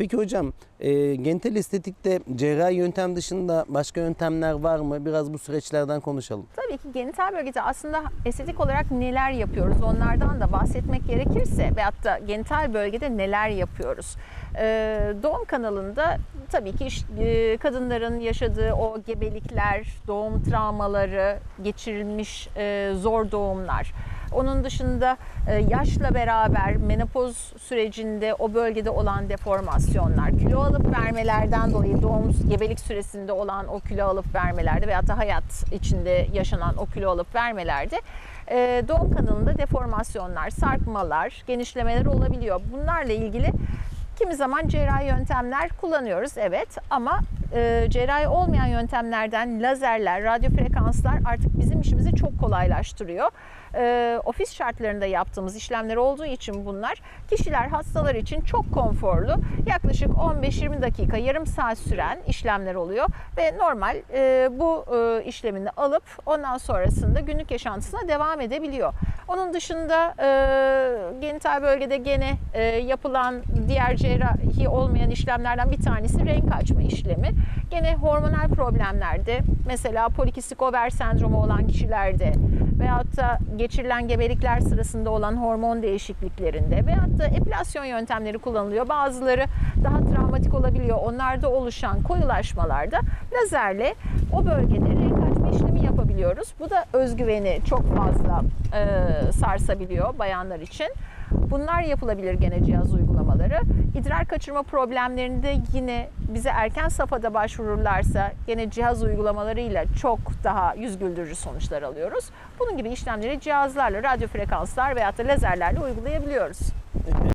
Peki hocam e, genital estetikte cerrahi yöntem dışında başka yöntemler var mı? Biraz bu süreçlerden konuşalım. Tabii ki genital bölgede aslında estetik olarak neler yapıyoruz onlardan da bahsetmek gerekirse veyahut da genital bölgede neler yapıyoruz. Ee, doğum kanalında tabii ki e, kadınların yaşadığı o gebelikler, doğum travmaları, geçirilmiş e, zor doğumlar. Onun dışında e, yaşla beraber menopoz sürecinde o bölgede olan deformasyonlar, kilo alıp vermelerden dolayı doğum gebelik süresinde olan o kilo alıp vermelerde veyahut da hayat içinde yaşanan o kilo alıp vermelerde e, doğum kanalında deformasyonlar, sarkmalar, genişlemeler olabiliyor. Bunlarla ilgili kimi zaman cerrahi yöntemler kullanıyoruz evet ama e, cerrahi olmayan yöntemlerden lazerler, radyo frekanslar artık bizim işimizi çok kolaylaştırıyor. E, ofis şartlarında yaptığımız işlemler olduğu için bunlar kişiler, hastalar için çok konforlu. Yaklaşık 15-20 dakika, yarım saat süren işlemler oluyor ve normal e, bu e, işlemini alıp ondan sonrasında günlük yaşantısına devam edebiliyor. Onun dışında e, genital bölgede gene e, yapılan diğer cerrahi olmayan işlemlerden bir tanesi renk açma işlemi. Gene hormonal problemlerde mesela polikistik over sendromu olan kişilerde veyahut da geçirilen gebelikler sırasında olan hormon değişikliklerinde veyahut da epilasyon yöntemleri kullanılıyor. Bazıları daha travmatik olabiliyor. Onlarda oluşan koyulaşmalarda lazerle o bölgede renk yapabiliyoruz. Bu da özgüveni çok fazla e, sarsabiliyor bayanlar için. Bunlar yapılabilir gene cihaz uygulamaları. İdrar kaçırma problemlerinde yine bize erken safhada başvururlarsa gene cihaz uygulamalarıyla çok daha yüz güldürücü sonuçlar alıyoruz. Bunun gibi işlemleri cihazlarla, radyo frekanslar veyahut da lazerlerle uygulayabiliyoruz.